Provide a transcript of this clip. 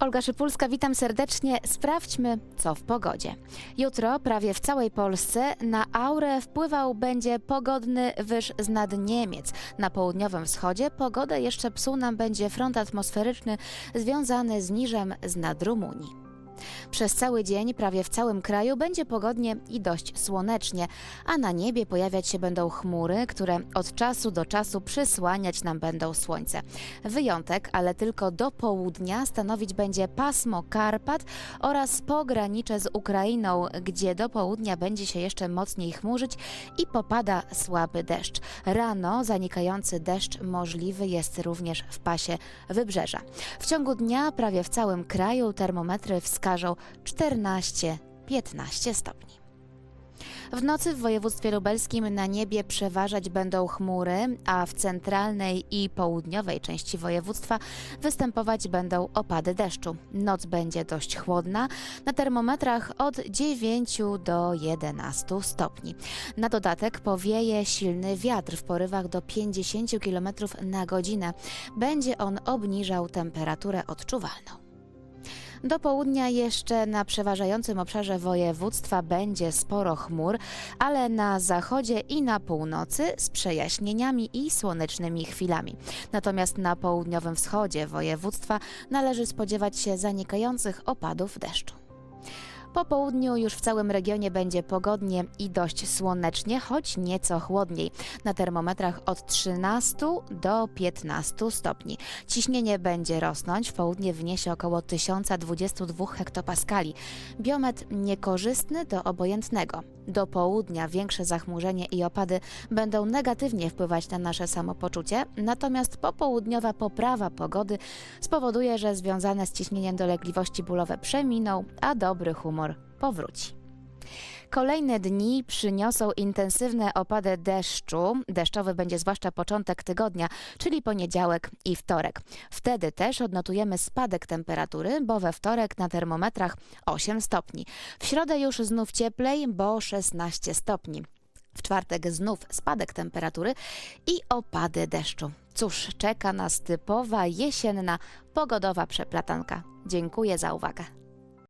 Olga Szypulska, witam serdecznie. Sprawdźmy, co w pogodzie. Jutro prawie w całej Polsce na aurę wpływał będzie pogodny wyż z nad Niemiec. Na południowym wschodzie pogodę jeszcze psuł nam będzie front atmosferyczny związany z niżem z nad Rumunii. Przez cały dzień prawie w całym kraju będzie pogodnie i dość słonecznie, a na niebie pojawiać się będą chmury, które od czasu do czasu przysłaniać nam będą słońce. Wyjątek, ale tylko do południa, stanowić będzie pasmo Karpat oraz pogranicze z Ukrainą, gdzie do południa będzie się jeszcze mocniej chmurzyć i popada słaby deszcz. Rano zanikający deszcz możliwy jest również w pasie wybrzeża. W ciągu dnia prawie w całym kraju termometry wskażą 14-15 stopni. W nocy w województwie lubelskim na niebie przeważać będą chmury, a w centralnej i południowej części województwa występować będą opady deszczu. Noc będzie dość chłodna, na termometrach od 9 do 11 stopni. Na dodatek powieje silny wiatr w porywach do 50 km na godzinę. Będzie on obniżał temperaturę odczuwalną. Do południa jeszcze na przeważającym obszarze województwa będzie sporo chmur, ale na zachodzie i na północy z przejaśnieniami i słonecznymi chwilami. Natomiast na południowym wschodzie województwa należy spodziewać się zanikających opadów deszczu. Po południu już w całym regionie będzie pogodnie i dość słonecznie, choć nieco chłodniej. Na termometrach od 13 do 15 stopni. Ciśnienie będzie rosnąć, w południe wyniesie około 1022 hektopaskali. Biometr niekorzystny do obojętnego. Do południa większe zachmurzenie i opady będą negatywnie wpływać na nasze samopoczucie, natomiast popołudniowa poprawa pogody spowoduje, że związane z ciśnieniem dolegliwości bólowe przeminą, a dobry humor powróci. Kolejne dni przyniosą intensywne opady deszczu. Deszczowy będzie zwłaszcza początek tygodnia, czyli poniedziałek i wtorek. Wtedy też odnotujemy spadek temperatury, bo we wtorek na termometrach 8 stopni. W środę już znów cieplej, bo 16 stopni. W czwartek znów spadek temperatury i opady deszczu. Cóż, czeka nas typowa jesienna, pogodowa przeplatanka. Dziękuję za uwagę.